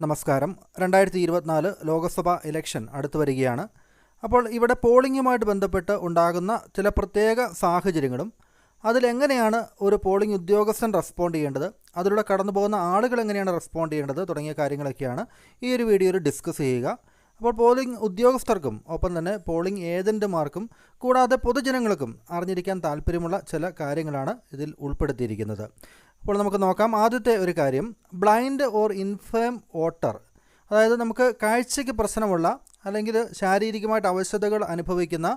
നമസ്കാരം. രണ്ടായിരത്തി ഇരുപത്തിനാല് ലോക്സഭാ ഇലക്ഷൻ അടുത്തു വരികയാണ്. അപ്പോൾ ഇവിടെ പോളിംഗുമായിട്ട് ബന്ധപ്പെട്ട് ഉണ്ടാകുന്ന ചില പ്രത്യേക സാഹചര്യങ്ങളും അതിലെങ്ങനെയാണ് ഒരു പോളിംഗ് ഉദ്യോഗസ്ഥൻ റെസ്പോണ്ട് ചെയ്യേണ്ടത് അതിലൂടെ കടന്നു പോകുന്ന ആളുകൾ എങ്ങനെയാണ് റെസ്പോണ്ട് ചെയ്യേണ്ടത് തുടങ്ങിയ കാര്യങ്ങളൊക്കെയാണ് ഈ ഒരു വീഡിയോയിൽ ഡിസ്കസ് ചെയ്യുക. അപ്പോൾ പോളിംഗ് ഉദ്യോഗസ്ഥർക്കും ഒപ്പം തന്നെ പോളിംഗ് ഏജന്റുമാർക്കും കൂടാതെ പൊതുജനങ്ങൾക്കും അറിഞ്ഞിരിക്കാൻ താല്പര്യമുള്ള ചില കാര്യങ്ങളാണ് ഇതിൽ ഉൾപ്പെടുത്തിയിരിക്കുന്നത്. അപ്പോൾ നമുക്ക് നോക്കാം. ആദ്യത്തെ ഒരു കാര്യം ബ്ലൈൻഡ് ഓർ ഇൻഫേം വോട്ടർ അതായത് നമുക്ക് കാഴ്ചയ്ക്ക് പ്രശ്നമുള്ള അല്ലെങ്കിൽ ശാരീരികമായിട്ട് അവശതകൾ അനുഭവിക്കുന്ന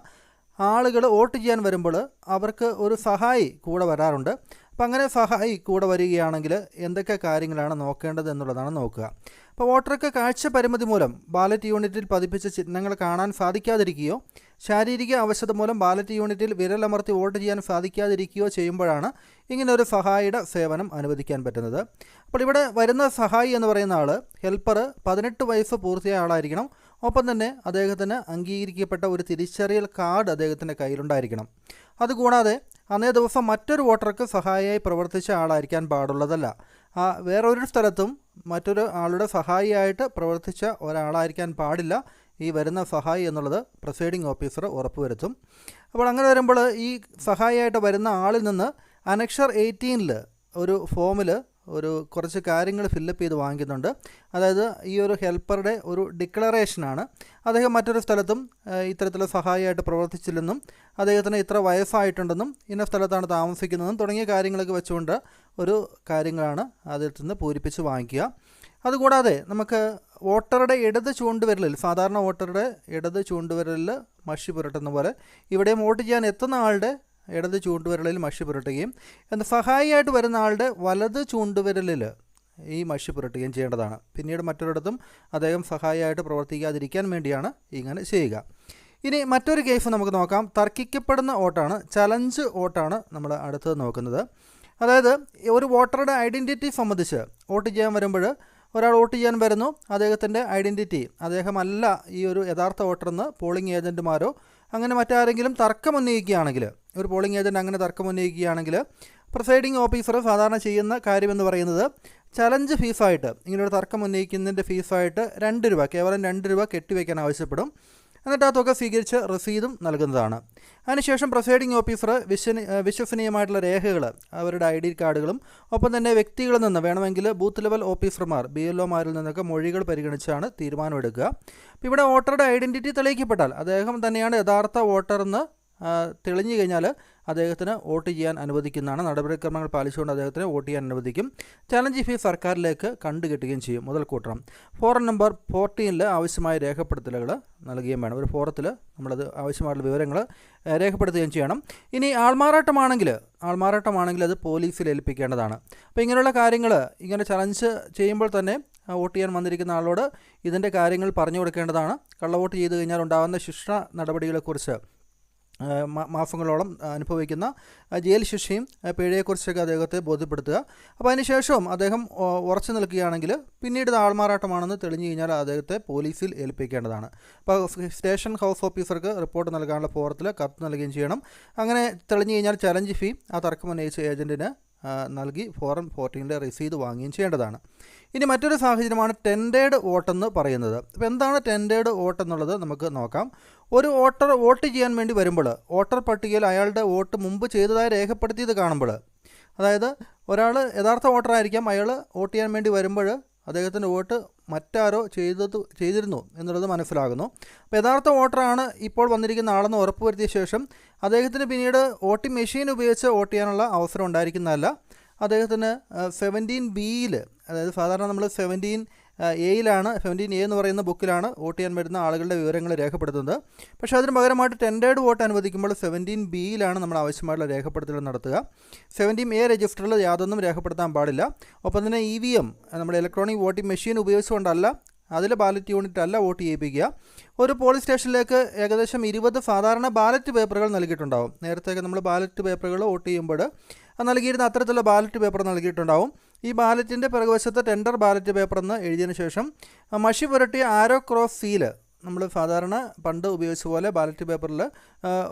ആളുകൾ വോട്ട് ചെയ്യാൻ വരുമ്പോൾ അവർക്ക് ഒരു സഹായി കൂടെ വരാറുണ്ട്. അപ്പോൾ അങ്ങനെ സഹായി കൂടെ വരികയാണെങ്കിൽ എന്തൊക്കെ കാര്യങ്ങളാണ് നോക്കേണ്ടത് എന്നുള്ളതാണ് നോക്കുക. അപ്പോൾ വോട്ടർക്ക് കാഴ്ച പരിമിതി മൂലം ബാലറ്റ് യൂണിറ്റിൽ പതിപ്പിച്ച ചിഹ്നങ്ങൾ കാണാൻ സാധിക്കാതിരിക്കുകയോ ശാരീരിക അവശത മൂലം ബാലറ്റ് യൂണിറ്റിൽ വിരലമർത്തി വോട്ട് ചെയ്യാൻ സാധിക്കാതിരിക്കുകയോ ചെയ്യുമ്പോഴാണ് ഇങ്ങനെ ഒരു സഹായിയുടെ സേവനം അനുവദിക്കാൻ പറ്റുന്നത്. അപ്പോൾ ഇവിടെ വരുന്ന സഹായി എന്ന് പറയുന്ന ആൾ ഹെൽപ്പർ പതിനെട്ട് വയസ്സ് പൂർത്തിയായ ആളായിരിക്കണം. ഒപ്പം തന്നെ അദ്ദേഹത്തിന് അംഗീകരിക്കപ്പെട്ട ഒരു തിരിച്ചറിയൽ കാർഡ് അദ്ദേഹത്തിന്റെ കയ്യിലുണ്ടായിരിക്കണം. അതുകൂടാതെ അന്നേ ദിവസം മറ്റൊരു വോട്ടർക്ക് സഹായിയായി പ്രവർത്തിച്ച ആളായിരിക്കാൻ പാടുള്ളതല്ല. ആ വേറൊരു സ്ഥലത്തും മറ്റൊരു ആളുടെ സഹായിയായിട്ട് പ്രവർത്തിച്ച ഒരാളായിരിക്കാൻ പാടില്ല. ഈ വരുന്ന സഹായി എന്നുള്ളത് പ്രസൈഡിംഗ് ഓഫീസർ ഉറപ്പുവരുത്തും. അപ്പോൾ അങ്ങനെ വരുമ്പോൾ ഈ സഹായിയായിട്ട് വരുന്ന ആളിൽ നിന്ന് അനക്ഷർ എയ്റ്റീനിൽ ഒരു ഫോമിൽ ഒരു കുറച്ച് കാര്യങ്ങൾ ഫില്ലപ്പ് ചെയ്ത് വാങ്ങിക്കുന്നുണ്ട്. അതായത് ഈ ഒരു ഹെൽപ്പറുടെ ഒരു ഡിക്ലറേഷനാണ്. അദ്ദേഹം മറ്റൊരു സ്ഥലത്തും ഇത്തരത്തിലുള്ള സഹായിയായിട്ട് പ്രവർത്തിച്ചില്ലെന്നും അദ്ദേഹത്തിന് ഇത്ര വയസ്സായിട്ടുണ്ടെന്നും ഇന്ന സ്ഥലത്താണ് താമസിക്കുന്നതെന്നും തുടങ്ങിയ കാര്യങ്ങളൊക്കെ വെച്ചുകൊണ്ട് ഒരു കാര്യങ്ങളാണ് അതിൽ നിന്ന് പൂരിപ്പിച്ച് വാങ്ങിക്കുക. അതുകൂടാതെ നമുക്ക് വോട്ടറുടെ ഇടത് ചൂണ്ടുവിരലിൽ സാധാരണ വോട്ടറുടെ ഇടത് ചൂണ്ടുവിരലിൽ മഷി പുരട്ടുന്ന പോലെ ഇവിടെയും വോട്ട് ചെയ്യാൻ എത്തുന്ന ആളുടെ ഇടത് ചൂണ്ടുവിരലിൽ മഷി പുരട്ടുകയും എന്നാൽ സഹായിയായിട്ട് വരുന്ന ആളുടെ വലത് ചൂണ്ടുവിരലിൽ ഈ മഷി പുരട്ടുകയും ചെയ്യേണ്ടതാണ്. പിന്നീട് മറ്റൊരിടത്തും അദ്ദേഹം സഹായിയായിട്ട് പ്രവർത്തിക്കാതിരിക്കാൻ വേണ്ടിയാണ് ഇങ്ങനെ ചെയ്യുക. ഇനി മറ്റൊരു കേസ് നമുക്ക് നോക്കാം. തർക്കിക്കപ്പെടുന്ന വോട്ടാണ് ചലഞ്ച് വോട്ടാണ് നമ്മൾ അടുത്തത് നോക്കുന്നത്. അതായത് ഒരു വോട്ടറുടെ ഐഡന്റിറ്റി സംബന്ധിച്ച് വോട്ട് ചെയ്യാൻ വരുമ്പോൾ ഒരാൾ വോട്ട് ചെയ്യാൻ വരുന്നു അദ്ദേഹത്തിന്റെ ഐഡന്റിറ്റി അദ്ദേഹമല്ല ഈ ഒരു യഥാർത്ഥ വോട്ടറെന്ന് പോളിംഗ് ഏജന്റുമാരോ അങ്ങനെ മറ്റാരെങ്കിലും തർക്കം ഉന്നയിക്കുകയാണെങ്കിൽ ഒരു പോളിംഗ് ഏജന്റ് അങ്ങനെ തർക്കം ഉന്നയിക്കുകയാണെങ്കിൽ പ്രൊസൈഡിംഗ് ഓഫീസർ സാധാരണ ചെയ്യുന്ന കാര്യമെന്ന് പറയുന്നത് ചലഞ്ച് ഫീസായിട്ട് ഇങ്ങനൊരു തർക്കം ഉന്നയിക്കുന്നതിന്റെ ഫീസായിട്ട് രണ്ട് രൂപ കേവലം രണ്ട് രൂപ കെട്ടിവെക്കാൻ ആവശ്യപ്പെടും. എന്നിട്ട് ആ തുക സ്വീകരിച്ച് രസീതും നൽകുന്നതാണ്. അതിനുശേഷം പ്രസൈഡിംഗ് ഓഫീസർ വിശ്വനി വിശ്വസനീയമായിട്ടുള്ള രേഖകൾ അവരുടെ ഐ ഡി കാർഡുകളും ഒപ്പം തന്നെ വ്യക്തികളിൽ നിന്ന് വേണമെങ്കിൽ ബൂത്ത് ലെവൽ ഓഫീസർമാർ ബി എൽ ഒമാരിൽ നിന്നൊക്കെ മൊഴികൾ പരിഗണിച്ചാണ് തീരുമാനമെടുക്കുക. അപ്പോൾ ഇവിടെ വോട്ടറുടെ ഐഡന്റിറ്റി തെളിയിക്കപ്പെട്ടാൽ അദ്ദേഹം തന്നെയാണ് യഥാർത്ഥ വോട്ടർ എന്ന് തെളിഞ്ഞു കഴിഞ്ഞാൽ അദ്ദേഹത്തിന് വോട്ട് ചെയ്യാൻ അനുവദിക്കുന്നതാണ്. നടപടിക്രമങ്ങൾ പാലിച്ചുകൊണ്ട് അദ്ദേഹത്തിന് വോട്ട് ചെയ്യാൻ അനുവദിക്കും. ചലഞ്ച് ഫീ സർക്കാരിലേക്ക് കണ്ടുകെട്ടുകയും ചെയ്യും മുതൽ കൂട്ടണം ഫോറം നമ്പർ ഫോർട്ടീനിൽ ആവശ്യമായ രേഖപ്പെടുത്തലുകൾ നൽകുകയും വേണം. ഒരു ഫോറത്തിൽ നമ്മളത് ആവശ്യമായിട്ടുള്ള വിവരങ്ങൾ രേഖപ്പെടുത്തുകയും ചെയ്യണം. ഇനി ആൾമാറാട്ടമാണെങ്കിൽ ആൾമാറാട്ടമാണെങ്കിൽ അത് പോലീസിൽ ഏൽപ്പിക്കേണ്ടതാണ്. അപ്പോൾ ഇങ്ങനെയുള്ള കാര്യങ്ങൾ ഇങ്ങനെ ചലഞ്ച് ചെയ്യുമ്പോൾ തന്നെ വോട്ട് ചെയ്യാൻ വന്നിരിക്കുന്ന ആളോട് ഇതിന്റെ കാര്യങ്ങൾ പറഞ്ഞു കൊടുക്കേണ്ടതാണ്. കള്ളവോട്ട് ചെയ്ത് കഴിഞ്ഞാൽ ഉണ്ടാകുന്ന ശിക്ഷ നടപടികളെക്കുറിച്ച് മാസങ്ങളോളം അനുഭവിക്കുന്ന ജയിൽ ശിക്ഷയും പിഴയെക്കുറിച്ചൊക്കെ അദ്ദേഹത്തെ ബോധ്യപ്പെടുത്തുക. അപ്പോൾ അതിനുശേഷവും അദ്ദേഹം ഉറച്ചു നിൽക്കുകയാണെങ്കിൽ പിന്നീട് ഇത് ആൾമാറാട്ടമാണെന്ന് തെളിഞ്ഞു കഴിഞ്ഞാൽ അദ്ദേഹത്തെ പോലീസിൽ ഏൽപ്പിക്കേണ്ടതാണ്. അപ്പോൾ സ്റ്റേഷൻ ഹൗസ് ഓഫീസർക്ക് റിപ്പോർട്ട് നൽകാനുള്ള ഫോറത്തിൽ കത്ത് നൽകുകയും ചെയ്യണം. അങ്ങനെ തെളിഞ്ഞു കഴിഞ്ഞാൽ ചലഞ്ച് ഫീ ആ തർക്കം ഉന്നയിച്ച ഏജന്റിന് നൽകി ഫോറം ഫോർട്ടീനിലെ രസീത് വാങ്ങുകയും ചെയ്യേണ്ടതാണ്. ഇനി മറ്റൊരു സാഹചര്യമാണ് ടെൻഡേഡ് വോട്ടെന്ന് പറയുന്നത്. അപ്പോൾ എന്താണ് ടെൻഡേഡ് വോട്ട് എന്നുള്ളത് നമുക്ക് നോക്കാം. ഒരു വോട്ടർ വോട്ട് ചെയ്യാൻ വേണ്ടി വരുമ്പോൾ വോട്ടർ പട്ടികയിൽ അയാളുടെ വോട്ട് മുമ്പ് ചെയ്തതായി രേഖപ്പെടുത്തിയത് കാണുമ്പോൾ അതായത് ഒരാൾ യഥാർത്ഥ വോട്ടറായിരിക്കാം അയാൾ വോട്ട് ചെയ്യാൻ വേണ്ടി വരുമ്പോൾ അദ്ദേഹത്തിന്റെ വോട്ട് മറ്റാരോ ചെയ്തത് ചെയ്തിരുന്നു എന്നുള്ളത് മനസ്സിലാകുന്നു. അപ്പോൾ യഥാർത്ഥ വോട്ടറാണ് ഇപ്പോൾ വന്നിരിക്കുന്ന ആളെന്ന് ഉറപ്പുവരുത്തിയ ശേഷം അദ്ദേഹത്തിന് പിന്നീട് വോട്ടിംഗ് മെഷീൻ ഉപയോഗിച്ച് വോട്ട് ചെയ്യാനുള്ള അവസരം ഉണ്ടായിരിക്കുന്നതല്ല. അദ്ദേഹത്തിന് സെവന്റീൻ ബിയിൽ അതായത് സാധാരണ നമ്മൾ സെവന്റീൻ എയിലാണ് സെവന്റീൻ എ എന്ന് പറയുന്ന ബുക്കിലാണ് വോട്ട് ചെയ്യാൻ വരുന്ന ആളുകളുടെ വിവരങ്ങൾ രേഖപ്പെടുത്തുന്നത്. പക്ഷേ അതിന് പകരമായിട്ട് ടെൻഡേഡ് വോട്ട് അനുവദിക്കുമ്പോൾ സെവന്റീൻ ബിയിലാണ് നമ്മൾ ആവശ്യമായിട്ടുള്ള രേഖപ്പെടുത്തൽ നടത്തുക. സെവന്റീൻ എ രജിസ്റ്ററിൽ യാതൊന്നും രേഖപ്പെടുത്താൻ പാടില്ല. ഒപ്പം തന്നെ ഇ വി എം നമ്മുടെ ഇലക്ട്രോണിക് വോട്ടിംഗ് മെഷീൻ ഉപയോഗിച്ചുകൊണ്ടല്ല അതിൽ ബാലറ്റ് യൂണിറ്റ് അല്ല വോട്ട് ചെയ്യിപ്പിക്കുക. ഒരു പോളിംഗ് സ്റ്റേഷനിലേക്ക് ഏകദേശം ഇരുപത് സാധാരണ ബാലറ്റ് പേപ്പറുകൾ നൽകിയിട്ടുണ്ടാവും. നേരത്തെയൊക്കെ നമ്മൾ ബാലറ്റ് പേപ്പറുകൾ വോട്ട് ചെയ്യുമ്പോൾ നൽകിയിരുന്ന അത്തരത്തിലുള്ള ബാലറ്റ് പേപ്പർ നൽകിയിട്ടുണ്ടാവും. ഈ ബാലറ്റിന്റെ പിറകുവശത്ത് ടെൻഡർ ബാലറ്റ് പേപ്പർ എന്ന് എഴുതിയതിന് ശേഷം മഷി പുരട്ടിയ ആരോ ക്രോസ് സീൽ നമ്മൾ സാധാരണ പണ്ട് ഉപയോഗിച്ച പോലെ ബാലറ്റ് പേപ്പറിൽ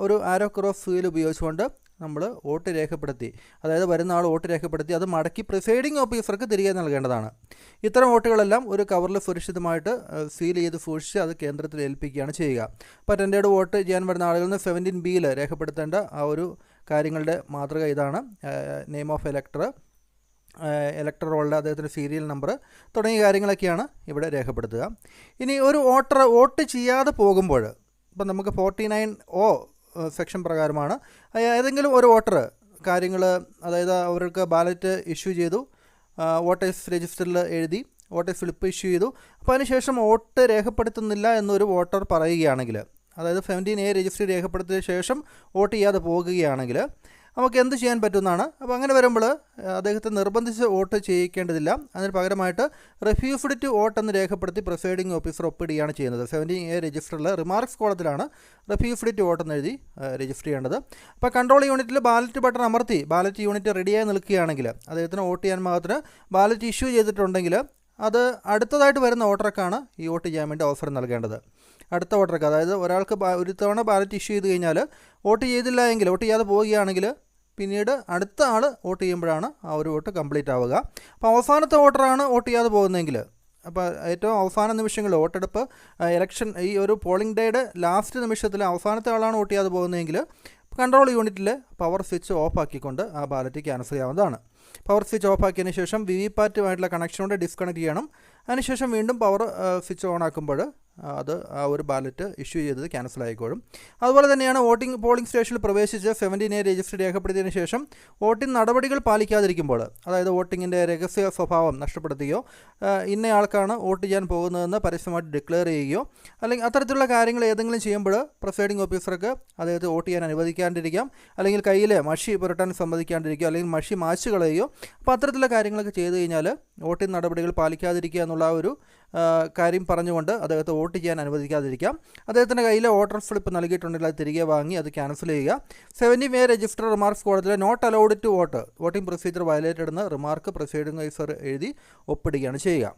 ഒരു ആരോ ക്രോസ് സീൽ ഉപയോഗിച്ചുകൊണ്ട് നമ്മൾ വോട്ട് രേഖപ്പെടുത്തി. അതായത് വരുന്ന ആൾ വോട്ട് രേഖപ്പെടുത്തി അത് മടക്കി പ്രിസൈഡിംഗ് ഓഫീസർക്ക് തിരികെ നൽകേണ്ടതാണ്. ഇത്തരം വോട്ടുകളെല്ലാം ഒരു കവറിൽ സുരക്ഷിതമായിട്ട് സീൽ ചെയ്ത് സൂക്ഷിച്ച് അത് കേന്ദ്രത്തിൽ ഏൽപ്പിക്കുകയാണ് ചെയ്യുക. അപ്പോൾ ടെൻഡേഡ് വോട്ട് ചെയ്യാൻ വരുന്ന ആളുകളിൽ നിന്ന് സെവന്റീൻ ബിയിൽ രേഖപ്പെടുത്തേണ്ട ആ ഒരു കാര്യങ്ങളുടെ മാതൃക ഇതാണ്. നെയിം ഓഫ് എലക്ടർ ഇലക്ടർ റോളിലെ അദ്ദേഹത്തിന്റെ സീരിയൽ നമ്പർ തുടങ്ങിയ കാര്യങ്ങളൊക്കെയാണ് ഇവിടെ രേഖപ്പെടുത്തുക. ഇനി ഒരു വോട്ടർ വോട്ട് ചെയ്യാതെ പോകുമ്പോൾ ഇപ്പം നമുക്ക് ഫോർട്ടി നയൻ ഒ സെക്ഷൻ പ്രകാരമാണ് ഏതെങ്കിലും ഒരു വോട്ടർ കാര്യങ്ങൾ അതായത് അവർക്ക് ബാലറ്റ് ഇഷ്യൂ ചെയ്തു വോട്ടേഴ്സ് രജിസ്റ്ററിൽ എഴുതി വോട്ടേഴ്സ് സ്ലിപ്പ് ഇഷ്യൂ ചെയ്തു അപ്പോൾ അതിനുശേഷം വോട്ട് രേഖപ്പെടുത്തുന്നില്ല എന്നൊരു വോട്ടർ പറയുകയാണെങ്കിൽ അതായത് സെവന്റീൻ എ രജിസ്റ്റർ രേഖപ്പെടുത്തിയ ശേഷം വോട്ട് ചെയ്യാതെ പോകുകയാണെങ്കിൽ നമുക്ക് എന്ത് ചെയ്യാൻ പറ്റുമെന്നാണ്. അപ്പോൾ അങ്ങനെ വരുമ്പോൾ അദ്ദേഹത്തെ നിർബന്ധിച്ച് വോട്ട് ചെയ്യിക്കേണ്ടതില്ല. അതിന് പകരമായിട്ട് റെഫ്യൂസ്ഡ് ടു വോട്ട് എന്ന് രേഖപ്പെടുത്തി പ്രിസൈഡിംഗ് ഓഫീസർ ഒപ്പിടുകയാണ് ചെയ്യുന്നത്. സെവന്റീൻ എ രജിസ്റ്ററിൽ റിമാർക്സ് കോളത്തിലാണ് റെഫ്യൂസ്ഡ് ടു വോട്ട് എന്ന് എഴുതി രജിസ്റ്റർ ചെയ്യേണ്ടത്. അപ്പോൾ കൺട്രോൾ യൂണിറ്റിൽ ബാലറ്റ് ബട്ടൺ അമർത്തി ബാലറ്റ് യൂണിറ്റ് റെഡിയായി നിൽക്കുകയാണെങ്കിൽ അദ്ദേഹത്തിന് വോട്ട് ചെയ്യാൻ മാത്രം ബാലറ്റ് ഇഷ്യൂ ചെയ്തിട്ടുണ്ടെങ്കിൽ അത് അടുത്തതായിട്ട് വരുന്ന വോട്ടർക്കാണ് ഈ വോട്ട് ചെയ്യാൻ വേണ്ടി അവസരം നൽകേണ്ടത്. അടുത്ത വോട്ടർക്ക് അതായത് ഒരാൾക്ക് ഒരു തവണ ബാലറ്റ് ഇഷ്യൂ ചെയ്ത് കഴിഞ്ഞാൽ വോട്ട് ചെയ്തില്ല എങ്കിൽ വോട്ട് ചെയ്യാതെ പോവുകയാണെങ്കിൽ പിന്നീട് അടുത്ത ആൾ വോട്ട് ചെയ്യുമ്പോഴാണ് ആ ഒരു വോട്ട് കംപ്ലീറ്റ് ആവുക. അപ്പോൾ അവസാനത്തെ വോട്ടറാണ് വോട്ട് ചെയ്യാതെ പോകുന്നതെങ്കിൽ അപ്പോൾ ഏറ്റവും അവസാന നിമിഷങ്ങളിൽ വോട്ടെടുപ്പ് ഇലക്ഷൻ ഈ ഒരു പോളിംഗ് ഡേയുടെ ലാസ്റ്റ് നിമിഷത്തിൽ അവസാനത്തെ ആളാണ് വോട്ട് ചെയ്യാതെ പോകുന്നതെങ്കിൽ കൺട്രോൾ യൂണിറ്റിൽ പവർ സ്വിച്ച് ഓഫ് ആക്കിക്കൊണ്ട് ആ ബാലറ്റ് ക്യാൻസൽ ചെയ്യാവുന്നതാണ്. പവർ സ്വിച്ച് ഓഫ് ആക്കിയതിന് ശേഷം വി വി പാറ്റുമായിട്ടുള്ള കണക്ഷനോടെ ഡിസ്കണക്ട് ചെയ്യണം. അതിനുശേഷം വീണ്ടും പവർ സ്വിച്ച് ഓൺ ആക്കുമ്പോൾ അത് ആ ഒരു ബാലറ്റ് ഇഷ്യൂ ചെയ്തത് ക്യാൻസൽ ആയിക്കോളും. അതുപോലെ തന്നെയാണ് വോട്ടിംഗ് പോളിംഗ് സ്റ്റേഷനിൽ പ്രവേശിച്ച് സെവന്റീൻ എ രജിസ്റ്റർ രേഖപ്പെടുത്തിയതിന് ശേഷം വോട്ടിംഗ് നടപടികൾ പാലിക്കാതിരിക്കുമ്പോൾ അതായത് വോട്ടിങ്ങിന്റെ രഹസ്യ സ്വഭാവം നഷ്ടപ്പെടുത്തുകയോ ഇന്നയാൾക്കാണ് വോട്ട് ചെയ്യാൻ പോകുന്നതെന്ന് പരസ്യമായിട്ട് ഡിക്ലെയർ ചെയ്യുകയോ അല്ലെങ്കിൽ അത്തരത്തിലുള്ള കാര്യങ്ങൾ ഏതെങ്കിലും ചെയ്യുമ്പോൾ പ്രസൈഡിംഗ് ഓഫീസർക്ക് അദ്ദേഹത്തെ വോട്ട് ചെയ്യാൻ അനുവദിക്കാണ്ടിരിക്കാം അല്ലെങ്കിൽ കയ്യിൽ മഷി പുരട്ടാൻ സമ്മതിക്കാണ്ടിരിക്കുക അല്ലെങ്കിൽ മഷി മാച്ച് കളയുകയോ അപ്പോൾ അത്തരത്തിലുള്ള കാര്യങ്ങളൊക്കെ ചെയ്തു കഴിഞ്ഞാൽ വോട്ടിംഗ് നടപടികൾ പാലിക്കാതിരിക്കുക എന്നുള്ള ഒരു കാര്യം പറഞ്ഞുകൊണ്ട് അദ്ദേഹത്തെ വോട്ട് ചെയ്യാൻ അനുവദിക്കാതിരിക്കാം. അദ്ദേഹത്തിന്റെ കയ്യിൽ വോട്ടർ സ്ലിപ്പ് നൽകിയിട്ടുണ്ടെങ്കിൽ അത് തിരികെ വാങ്ങി അത് ക്യാൻസൽ ചെയ്യുക. സെവന്റി മേ രജിസ്റ്റർ റിമാർക്സ് കോടതിയിൽ not allowed to vote voting procedure violated എന്ന് റിമാർക്ക് പ്രൊസീഡിംഗ് ഓഫീസർ എഴുതി ഒപ്പിടുകയാണ് ചെയ്യുക.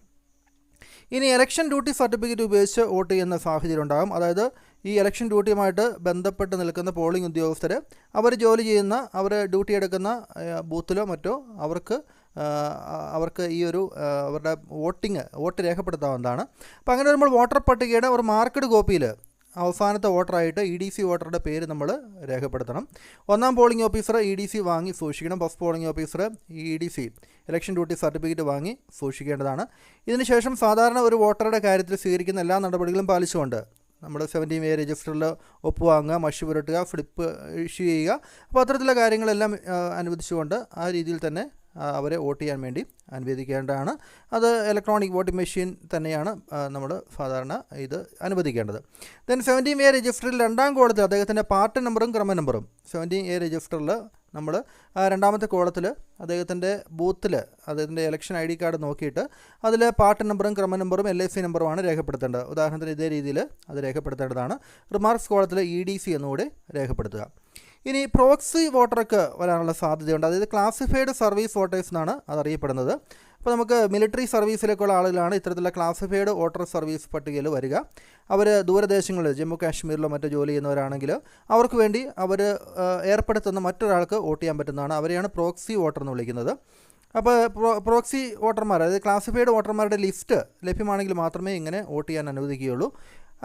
ഇനി ഇലക്ഷൻ ഡ്യൂട്ടി സർട്ടിഫിക്കറ്റ് ഉപയോഗിച്ച് വോട്ട് ചെയ്യുന്ന സാഹചര്യം ഉണ്ടാകും. അതായത് ഈ ഇലക്ഷൻ ഡ്യൂട്ടിയുമായിട്ട് ബന്ധപ്പെട്ട് നിൽക്കുന്ന പോളിംഗ് ഉദ്യോഗസ്ഥർ അവർ ജോലി ചെയ്യുന്ന അവർ ഡ്യൂട്ടി എടുക്കുന്ന ബൂത്തിലോ മറ്റോ അവർക്ക് അവർക്ക് ഈ ഒരു അവരുടെ വോട്ടിങ് വോട്ട് രേഖപ്പെടുത്താവുന്നതാണ്. അപ്പോൾ അങ്ങനെ വരുമ്പോൾ വോട്ടർ പട്ടികയുടെ ഒരു മാർക്കഡ് കോപ്പിയിൽ അവസാനത്തെ വോട്ടറായിട്ട് ഇ ഡി സി വോട്ടറുടെ പേര് നമ്മൾ രേഖപ്പെടുത്തണം. ഒന്നാം polling officer E D C വാങ്ങി സൂക്ഷിക്കണം. First polling officer E D C election duty certificate വാങ്ങി സൂക്ഷിക്കേണ്ടതാണ്. ഇതിനുശേഷം സാധാരണ ഒരു വോട്ടറുടെ കാര്യത്തിൽ സ്വീകരിക്കുന്ന എല്ലാ നടപടികളും പാലിച്ചുകൊണ്ട് നമ്മൾ സെവന്റീൻ എ രജിസ്റ്ററിൽ ഒപ്പ് വാങ്ങുക മഷി പുരട്ടുക ഫ്ലിപ്പ് ഇഷ്യൂ ചെയ്യുക. അപ്പോൾ അത്തരത്തിലുള്ള കാര്യങ്ങളെല്ലാം അനുവദിച്ചുകൊണ്ട് ആ രീതിയിൽ തന്നെ അവരെ വോട്ട് ചെയ്യാൻ വേണ്ടി അനുവദിക്കേണ്ടതാണ്. അത് ഇലക്ട്രോണിക് വോട്ടിംഗ് മെഷീൻ തന്നെയാണ് നമ്മൾ സാധാരണ ഇത് അനുവദിക്കേണ്ടത്. ദെൻ സെവന്റീൻ എ രജിസ്റ്ററിൽ രണ്ടാം കോളത്തിൽ അദ്ദേഹത്തിന്റെ പാർട്ട് നമ്പറും ക്രമ നമ്പറും സെവന്റീൻ എ രജിസ്റ്ററിൽ നമ്മൾ രണ്ടാമത്തെ കോളത്തിൽ അദ്ദേഹത്തിന്റെ ബൂത്തിൽ അദ്ദേഹത്തിന്റെ ഇലക്ഷൻ ഐ ഡി കാർഡ് നോക്കിയിട്ട് അതിൽ പാർട്ട് നമ്പറും ക്രമ നമ്പറും എൽ ഐ സി നമ്പറുമാണ് രേഖപ്പെടുത്തേണ്ടത്. ഉദാഹരണത്തിന് ഇതേ രീതിയിൽ അത് രേഖപ്പെടുത്തേണ്ടതാണ്. റിമാർക്സ് കോളത്തിൽ ഇ ഡി സി എന്നുകൂടി രേഖപ്പെടുത്തുക. ഇനി പ്രോക്സി വോട്ടർക്ക് വരാനുള്ള സാധ്യതയുണ്ട്. അതായത് ക്ലാസിഫൈഡ് സർവീസ് വോട്ടേഴ്സ് എന്നാണ് അതറിയപ്പെടുന്നത് അപ്പോൾ നമുക്ക് മിലിറ്ററി സർവീസിലേക്കുള്ള ആളുകളാണ് ഇത്തരത്തിലുള്ള ക്ലാസിഫൈഡ് വോട്ടർ സർവീസ് പട്ടികയിൽ വരിക. അവർ ദൂരദേശങ്ങളിൽ ജമ്മു കാശ്മീരിലോ മറ്റോ ജോലി ചെയ്യുന്നവരാണെങ്കിൽ അവർക്ക് വേണ്ടി അവർ ഏർപ്പെടുത്തുന്ന മറ്റൊരാൾക്ക് വോട്ട് ചെയ്യാൻ പറ്റുന്നതാണ്. അവരെയാണ് പ്രോക്സി വോട്ടർ എന്ന് വിളിക്കുന്നത്. അപ്പോൾ പ്രോ പ്രോക്സി വോട്ടർമാർ അതായത് ക്ലാസിഫൈഡ് വോട്ടർമാരുടെ ലിസ്റ്റ് ലഭ്യമാണെങ്കിൽ മാത്രമേ ഇങ്ങനെ വോട്ട് ചെയ്യാൻ അനുവദിക്കുകയുള്ളൂ.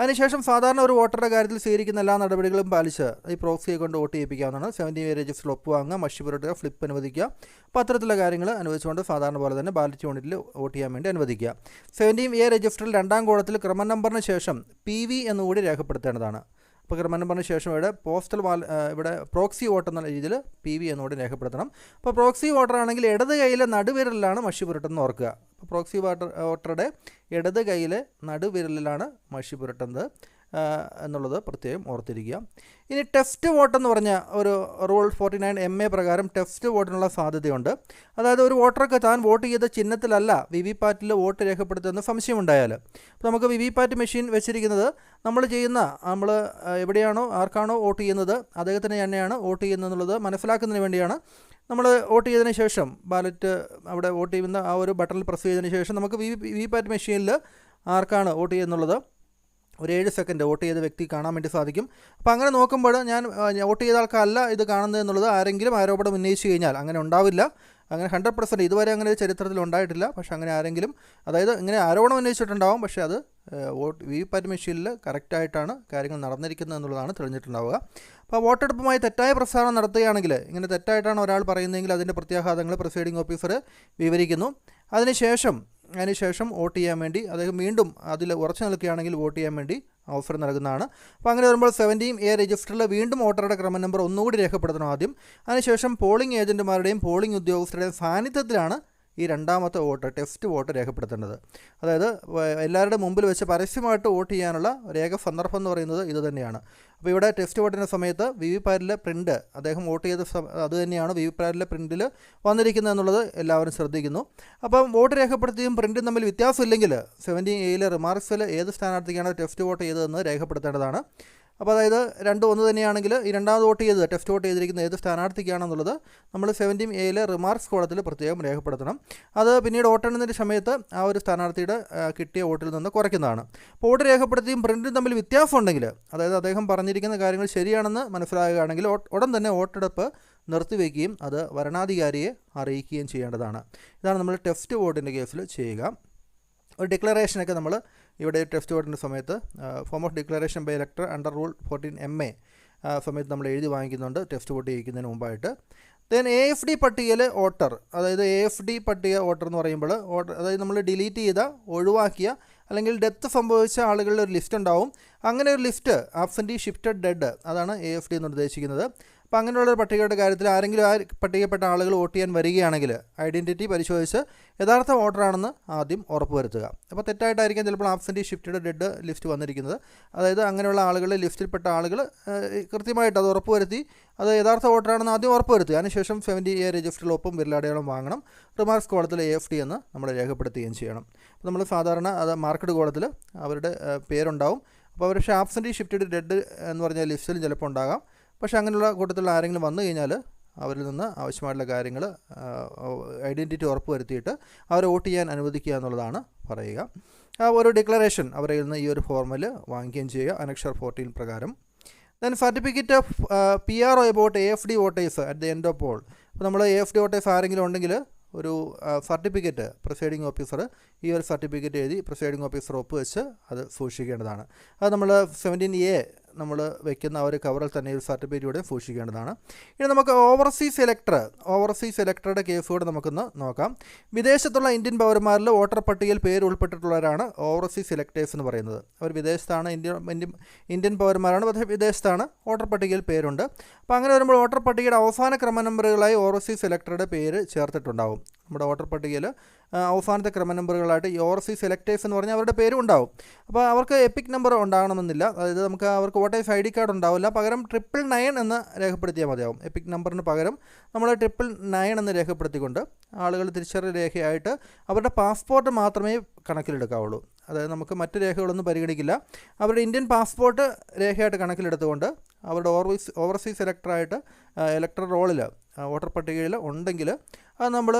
അതിനുശേഷം സാധാരണ ഒരു വോട്ടറുടെ കാര്യത്തിൽ സ്വീകരിക്കുന്ന എല്ലാ നടപടികളും പാലിച്ച് ഈ പ്രോക്സിയെ കൊണ്ട് വോട്ട് ചെയ്യിപ്പിക്കാവുന്നതാണ്. സെവന്റി രജിസ്റ്റർ രജിസ്റ്ററിൽ ഒപ്പുവാങ്ങുക മഷി ഫ്ലിപ്പ് അനുവദിക്കുക. അത്തരത്തിലുള്ള കാര്യങ്ങൾ അനുവദിച്ചുകൊണ്ട് സാധാരണ പോലെ തന്നെ ബാലറ്റ് യൂണിറ്റിൽ വോട്ട് ചെയ്യാൻ വേണ്ടി അനുവദിക്കുക. സെവന്റീം എ രജിസ്റ്ററിൽ രണ്ടാം കോളത്തിൽ ക്രമ നമ്പറിന് ശേഷം പി വി എന്നുകൂടി രേഖപ്പെടുത്തേണ്ടതാണ്. അപ്പോൾ ക്രമ നമ്പറിന് ശേഷം ഇവിടെ പോസ്റ്റൽ വാൽ ഇവിടെ പ്രോക്സി വോട്ട് എന്ന രീതിയിൽ പി വി എന്നുകൂടി രേഖപ്പെടുത്തണം. അപ്പോൾ പ്രോക്സി വോട്ടറാണെങ്കിൽ ഇടത് കൈയിലെ നടുവിരലിലാണ് മഷി പുരട്ടെന്ന് ഓർക്കുക. പ്രോക്സി വാട്ടർ വോട്ടറുടെ ഇടത് കൈയിലെ നടുവിരലിലാണ് മഷി പുരട്ടുന്നത്. എന്നുള്ളത് പ്രത്യേകം ഓർത്തിരിക്കുക. ഇനി ടെസ്റ്റ് വോട്ട് എന്ന് പറഞ്ഞ ഒരു rule forty nine M A പ്രകാരം ടെസ്റ്റ് വോട്ടിനുള്ള സാധ്യതയുണ്ട്. അതായത് ഒരു വോട്ടർക്ക് താൻ വോട്ട് ചെയ്ത ചിഹ്നത്തിലല്ല വി വി പാറ്റിൽ വോട്ട് രേഖപ്പെടുത്തുന്ന സംശയമുണ്ടായാൽ അപ്പോൾ നമുക്ക് വി വി പാറ്റ് മെഷീൻ വെച്ചിരിക്കുന്നത് നമ്മൾ ചെയ്യുന്ന നമ്മൾ എവിടെയാണോ ആർക്കാണോ വോട്ട് ചെയ്യുന്നത് അദ്ദേഹത്തിന് തന്നെയാണ് വോട്ട് ചെയ്യുന്നത് എന്നുള്ളത് മനസ്സിലാക്കുന്നതിന് വേണ്ടിയാണ്. നമ്മൾ വോട്ട് ചെയ്തതിന് ശേഷം ബാലറ്റ് അവിടെ വോട്ട് ചെയ്യുന്ന ആ ഒരു ബട്ടണിൽ പ്രസ് ചെയ്തതിന് ശേഷം നമുക്ക് വി വി പാറ്റ് മെഷീനിൽ ആർക്കാണ് വോട്ട് ചെയ്യുന്നുള്ളത് ഒരു ഏഴ് സെക്കൻഡ് വോട്ട് ചെയ്ത വ്യക്തി കാണാൻ വേണ്ടി സാധിക്കും. അപ്പോൾ അങ്ങനെ നോക്കുമ്പോൾ ഞാൻ വോട്ട് ചെയ്ത ആൾക്കല്ല ഇത് കാണുന്നത് എന്നുള്ളത് ആരെങ്കിലും ആരോപണം ഉന്നയിച്ചു കഴിഞ്ഞാൽ അങ്ങനെ ഉണ്ടാവില്ല. അങ്ങനെ ഹൺഡ്രഡ് പെർസെന്റ് ഇതുവരെ അങ്ങനെ ഒരു ചരിത്രത്തിൽ ഉണ്ടായിട്ടില്ല. പക്ഷേ അങ്ങനെ ആരെങ്കിലും അതായത് ഇങ്ങനെ ആരോപണം ഉന്നയിച്ചിട്ടുണ്ടാവും. പക്ഷേ അത് വോട്ട് വി പാറ്റ് മെഷീനിൽ കറക്റ്റായിട്ടാണ് കാര്യങ്ങൾ നടന്നിരിക്കുന്നത് എന്നുള്ളതാണ് തെളിഞ്ഞിട്ടുണ്ടാവുക. അപ്പോൾ വോട്ടെടുപ്പുമായി തെറ്റായ പ്രസ്താവന നടത്തുകയാണെങ്കിൽ ഇങ്ങനെ തെറ്റായിട്ടാണ് ഒരാൾ പറയുന്നതെങ്കിൽ അതിന്റെ പ്രത്യാഘാതങ്ങൾ പ്രിസൈഡിംഗ് ഓഫീസർ വിവരിക്കുന്നു. അതിനുശേഷം അതിനുശേഷം വോട്ട് ചെയ്യാൻ വേണ്ടി അദ്ദേഹം വീണ്ടും അതിൽ ഉറച്ചു നിൽക്കുകയാണെങ്കിൽ വോട്ട് ചെയ്യാൻ വേണ്ടി ഓഫർ നൽകുന്നതാണ്. അപ്പോൾ അങ്ങനെ വരുമ്പോൾ സെവന്റീൻ എ രജിസ്റ്ററിൽ വീണ്ടും വോട്ടറുടെ ക്രമ നമ്പർ ഒന്നുകൂടി രേഖപ്പെടുത്തണം ആദ്യം. അതിനുശേഷം പോളിംഗ് ഏജന്റുമാരുടെയും പോളിംഗ് ഉദ്യോഗസ്ഥരുടെയും സാന്നിധ്യത്തിലാണ് ഈ രണ്ടാമത്തെ വോട്ട് ടെസ്റ്റ് വോട്ട് രേഖപ്പെടുത്തേണ്ടത്. അതായത് എല്ലാവരുടെ മുമ്പിൽ വെച്ച് പരസ്യമായിട്ട് വോട്ട് ചെയ്യാനുള്ള രേഖ സന്ദർഭം എന്ന് പറയുന്നത് ഇത് തന്നെയാണ്. അപ്പോൾ ഇവിടെ ടെസ്റ്റ് വോട്ടിന്റെ സമയത്ത് വി വി പാറ്റിലെ പ്രിന്റ് അദ്ദേഹം വോട്ട് ചെയ്ത അത് തന്നെയാണ് വി വി പാറ്റിലെ പ്രിന്റിൽ വന്നിരിക്കുന്നത് എന്നുള്ളത് എല്ലാവരും ശ്രദ്ധിക്കുന്നു. അപ്പം വോട്ട് രേഖപ്പെടുത്തിയും പ്രിന്റും തമ്മിൽ വ്യത്യാസമില്ലെങ്കിൽ സെവന്റീൻ എയിലെ റിമാർക്സിൽ ഏത് സ്ഥാനാർത്ഥിക്കാണ് ടെസ്റ്റ് വോട്ട് ചെയ്തതെന്ന് രേഖപ്പെടുത്തേണ്ടതാണ്. അപ്പോൾ അതായത് രണ്ട് ഒന്ന് തന്നെയാണെങ്കിൽ ഈ രണ്ടാമത് വോട്ട് ചെയ്തത് ടെസ്റ്റ് വോട്ട് ചെയ്തിരിക്കുന്ന ഏത് സ്ഥാനാർത്ഥിക്കാണെന്നുള്ളത് നമ്മൾ സെവന്റീൻ എയിലെ റിമാർക്സ് കോളത്തിൽ പ്രത്യേകം രേഖപ്പെടുത്തണം. അത് പിന്നീട് വോട്ടെണ്ണുന്നതിന്റെ സമയത്ത് ആ ഒരു സ്ഥാനാർത്ഥിയുടെ കിട്ടിയ വോട്ടിൽ നിന്ന് കുറയ്ക്കുന്നതാണ്. അപ്പോൾ വോട്ട് രേഖപ്പെടുത്തിയും പ്രിന്റും തമ്മിൽ വ്യത്യാസം ഉണ്ടെങ്കിൽ അതായത് അദ്ദേഹം പറഞ്ഞിരിക്കുന്ന കാര്യങ്ങൾ ശരിയാണെന്ന് മനസ്സിലാകുകയാണെങ്കിൽ ഉടൻ തന്നെ വോട്ടെടുപ്പ് നിർത്തിവെക്കുകയും അത് വരണാധികാരിയെ അറിയിക്കുകയും ചെയ്യേണ്ടതാണ്. ഇതാണ് നമ്മൾ ടെസ്റ്റ് വോട്ടിന്റെ കേസിൽ ചെയ്യുക. ഒരു ഡിക്ലറേഷനൊക്കെ നമ്മൾ ഇവിടെ ടെസ്റ്റ് വോട്ടിന്റെ സമയത്ത് form of declaration by elector under rule fourteen M A സമയത്ത് നമ്മൾ എഴുതി വാങ്ങിക്കുന്നുണ്ട് ടെസ്റ്റ് വോട്ട് ചെയ്യിക്കുന്നതിന് മുമ്പായിട്ട്. ദെൻ എ എഫ് ഡി പട്ടികയിലെ വോട്ടർ അതായത് എ എഫ് ഡി പട്ടിക വോട്ടർ എന്ന് പറയുമ്പോൾ വോട്ടർ അതായത് നമ്മൾ ഡിലീറ്റ് ചെയ്ത ഒഴിവാക്കിയ അല്ലെങ്കിൽ ഡെത്ത് സംഭവിച്ച ആളുകളുടെ ഒരു ലിസ്റ്റ് ഉണ്ടാവും. അങ്ങനെ ഒരു ലിസ്റ്റ് ആബ്സെന്റി ഷിഫ്റ്റഡ് ഡെഡ് അതാണ് എ എഫ് ഡി എന്ന് ഉദ്ദേശിക്കുന്നത്. അപ്പോൾ അങ്ങനെയുള്ള ഒരു പട്ടികയുടെ കാര്യത്തിൽ ആരെങ്കിലും ആ പട്ടികപ്പെട്ട ആളുകൾ വോട്ട് ചെയ്യാൻ വരികയാണെങ്കിൽ ഐഡന്റിറ്റി പരിശോധിച്ച് യഥാർത്ഥ വോട്ടറാണെന്ന് ആദ്യം ഉറപ്പ് ഉറപ്പുവരുത്തുക. അപ്പോൾ തെറ്റായിട്ടായിരിക്കും ചിലപ്പോൾ ആബ്സെന്റി ഷിഫ്റ്റഡ് ഡെഡ് ലിസ്റ്റ് വന്നിരിക്കുന്നത്. അതായത് അങ്ങനെയുള്ള ആളുകൾ ലിസ്റ്റിൽപ്പെട്ട ആളുകൾ കൃത്യമായിട്ട് അത് ഉറപ്പുവരുത്തി അത് യഥാർത്ഥ വോട്ടറാണെന്ന് ആദ്യം ഉറപ്പുവരുത്തുക. അതിനുശേഷം സെവന്റി എ രജിസ്റ്ററിൽ ഒപ്പം വിരലടയാളം വാങ്ങണം. റിമാർക്സ് കോളത്തിൽ എ എഫ് ഡി എന്ന് നമ്മൾ രേഖപ്പെടുത്തുകയും ചെയ്യണം. അപ്പോൾ നമ്മൾ സാധാരണ അത് മാർക്കറ്റ് കോളത്തിൽ അവരുടെ പേരുണ്ടാവും. അപ്പോൾ അവർ പക്ഷേ ആബ്സെന്റി ഷിഫ്റ്റഡ് ഡെഡ് എന്ന് പറഞ്ഞാൽ ലിസ്റ്റിലും ചിലപ്പോൾ ഉണ്ടാകാം. പക്ഷേ അങ്ങനെയുള്ള കൂട്ടത്തിലുള്ള ആരെങ്കിലും വന്നു കഴിഞ്ഞാൽ അവരിൽ നിന്ന് ആവശ്യമായിട്ടുള്ള കാര്യങ്ങൾ ഐഡന്റിറ്റി ഉറപ്പ് വരുത്തിയിട്ട് അവരെ വോട്ട് ചെയ്യാൻ അനുവദിക്കുക എന്നുള്ളതാണ് പറയുക. ആ ഒരു ഡിക്ലറേഷൻ അവരിൽ നിന്ന് ഈ ഒരു ഫോർമിൽ വാങ്ങിക്കുകയും ചെയ്യുക അനക്ഷർ ഫോർട്ടീൻ പ്രകാരം. Then certificate of P R O about A F D voters at the end of poll അപ്പോൾ നമ്മൾ എ എഫ് ഡി വോട്ടേഴ്സ് ആരെങ്കിലും ഉണ്ടെങ്കിൽ ഒരു സർട്ടിഫിക്കറ്റ് പ്രിസൈഡിംഗ് ഓഫീസർ ഈ ഒരു സർട്ടിഫിക്കറ്റ് എഴുതി പ്രിസൈഡിംഗ് ഓഫീസർ ഒപ്പ് വെച്ച് അത് സൂക്ഷിക്കേണ്ടതാണ്. അത് നമ്മൾ സെവന്റീൻ എ നമ്മൾ വെക്കുന്ന ആ ഒരു കവറിൽ തന്നെ ഒരു സർട്ടിഫിക്കറ്റ് സൂക്ഷിക്കേണ്ടതാണ്. ഇനി നമുക്ക് ഓവർസീസ് ഇലക്ടർ ഓവർസീസ് ഇലക്ടറുടെ കേസ് കൂടെ നമുക്കൊന്ന് നോക്കാം. വിദേശത്തുള്ള ഇന്ത്യൻ പൗരന്മാരിൽ വോട്ടർ പട്ടികയിൽ പേര് ഉൾപ്പെട്ടിട്ടുള്ളവരാണ് ഓവർസീസ് ഇലക്ടേഴ്സ് എന്ന് പറയുന്നത്. അവർ വിദേശത്താണ് ഇന്ത്യ ഇന്ത്യൻ ഇന്ത്യൻ പൗരന്മാരാണ് പക്ഷേ വിദേശത്താണ് വോട്ടർ പട്ടികയിൽ പേരുണ്ട്. അപ്പോൾ അങ്ങനെ വരുമ്പോൾ വോട്ടർ പട്ടികയുടെ അവസാന ക്രമ നമ്പറുകളായി ഓവർസീസ് ഇലക്ടറുടെ പേര് ചേർത്തിട്ടുണ്ടാവും. നമ്മുടെ വോട്ടർ പട്ടികയിൽ അവസാനത്തെ ക്രമ നമ്പറുകളായിട്ട് ഈ സി സെലക്ടേഴ്സ് എന്ന് പറഞ്ഞാൽ അവരുടെ പേരും ഉണ്ടാവും. അപ്പോൾ അവർക്ക് എപ്പിക് നമ്പർ ഉണ്ടാകണമെന്നില്ല. അതായത് നമുക്ക് അവർക്ക് വോട്ടേഴ്സ് ഐ ഡി കാർഡ് ഉണ്ടാവില്ല. പകരം ട്രിപ്പിൾ നയൻ എന്ന് രേഖപ്പെടുത്തിയാൽ മതിയാവും. എപ്പിക് നമ്പറിന് പകരം നമ്മൾ ട്രിപ്പിൾ നയൻ എന്ന് രേഖപ്പെടുത്തിക്കൊണ്ട് ആളുകൾ തിരിച്ചറിയ രേഖയായിട്ട് അവരുടെ പാസ്പോർട്ട് മാത്രമേ കണക്കിലെടുക്കാവുള്ളൂ. അതായത് നമുക്ക് മറ്റ് രേഖകളൊന്നും പരിഗണിക്കില്ല. അവരുടെ ഇന്ത്യൻ പാസ്പോർട്ട് രേഖയായിട്ട് കണക്കിലെടുത്തുകൊണ്ട് അവരുടെ ഓവർസീസ് ഓവർസീസ് ഇലക്ടറായിട്ട് ഇലക്ടർ റോളിൽ വോട്ടർ പട്ടികയിൽ ഉണ്ടെങ്കിൽ അത് നമ്മൾ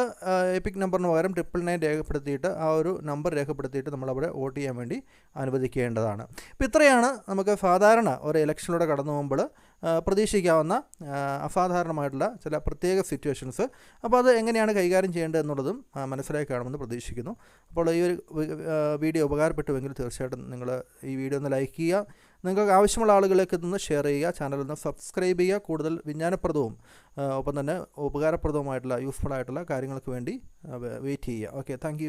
എപ്പിക് നമ്പറിന് പകരം ട്രിപ്പിൾ നയൻ രേഖപ്പെടുത്തിയിട്ട് ആ ഒരു നമ്പർ രേഖപ്പെടുത്തിയിട്ട് നമ്മളവിടെ വോട്ട് ചെയ്യാൻ വേണ്ടി അനുവദിക്കേണ്ടതാണ്. അപ്പോൾ ഇത്രയാണ് നമുക്ക് സാധാരണ ഒരു ഇലക്ഷനിലൂടെ കടന്നു പോകുമ്പോൾ പ്രതീക്ഷിക്കാവുന്ന അസാധാരണമായിട്ടുള്ള ചില പ്രത്യേക സിറ്റുവേഷൻസ് അപ്പോൾ അത് എങ്ങനെയാണ് കൈകാര്യം ചെയ്യേണ്ടത് എന്നുള്ളതും മനസ്സിലാക്കി കാണുമെന്ന് പ്രതീക്ഷിക്കുന്നു. അപ്പോൾ ഈ ഒരു വീഡിയോ ഉപകാരപ്പെട്ടുവെങ്കിൽ തീർച്ചയായിട്ടും നിങ്ങൾ ഈ വീഡിയോ ഒന്ന് ലൈക്ക് ചെയ്യുക. നിങ്ങൾക്ക് ആവശ്യമുള്ള ആളുകളിലേക്ക് നിന്ന് ഷെയർ ചെയ്യുക. ഒന്ന് സബ്സ്ക്രൈബ് ചെയ്യുക. കൂടുതൽ വിജ്ഞാനപ്രദവും ഒപ്പം തന്നെ ഉപകാരപ്രദവുമായിട്ടുള്ള യൂസ്ഫുൾ ആയിട്ടുള്ള കാര്യങ്ങൾക്ക് വേണ്ടി വെയിറ്റ് ചെയ്യുക. Okay thank